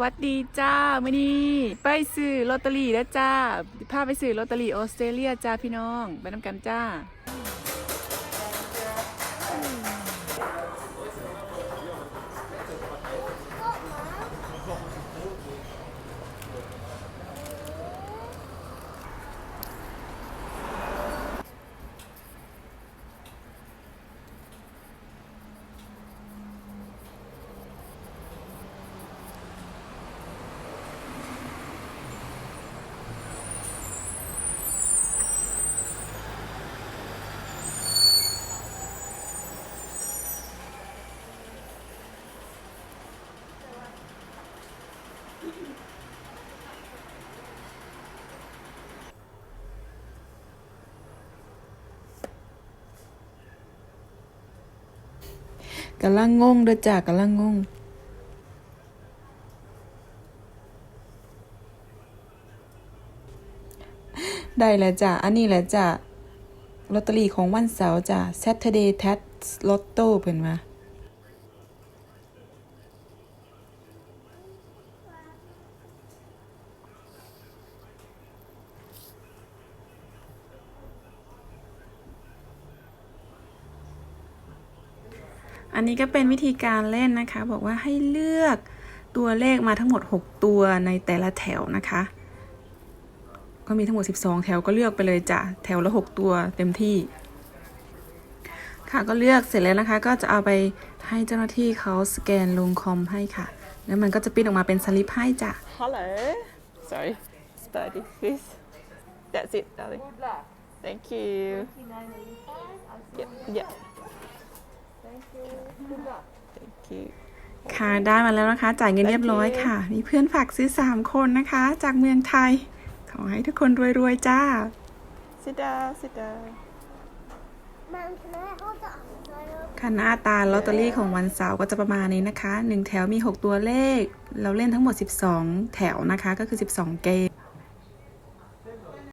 วัสดีจ้ามื่อนี้ไปซื้อลอตเตอรี่แล้วจ้าพาไปซื้อลอตเตอรี่ออสเตรเลียจ้าพี่น้อง ไปน้ำกันจ้า กำลังงงเด้อจ้ากำลังงง ได้แล้วจ้ะ อันนี้แหละจ้ะลอตเตอรี่ของวันเสาร์จ้ะ Saturday Tax Lotto เพิ่นว่า อันนี้ก็เป็นวิธีการเล่นนะคะ บอกว่าให้เลือกตัวเลขมาทั้งหมด 6 ตัวในแต่ละแถวนะคะ ก็มีทั้งหมด 12 แถวก็เลือกไปเลยจ้ะแถวละ 6 ตัวเต็มที่ ค่ะก็เลือกเสร็จแล้วนะคะ ก็จะเอาไปให้เจ้าหน้าที่เขาสแกนลงคอมให้ค่ะ แล้วมันก็จะปิ้นออกมาเป็นสลิปให้จ้ะ Hello. Sorry. Study this. That's it, darling. Thank you. Yep, yep. ค่ะได้มาแล้วนะคะ จ่ายเงินเรียบร้อยค่ะ มีเพื่อนฝากซื้อ 3 คนนะคะ จากเมืองไทย ขอให้ทุกคนรวยๆจ้า Sit down, sit down. Mom, can I hold the outside of ค่ะหน้าตาลอตเตอรี่ของวันเสาร์ก็จะประมาณนี้นะคะ 1 แถวมี 6 ตัวเลข เราเล่นทั้งหมด 12 แถวนะคะ ก็คือ 12 เกม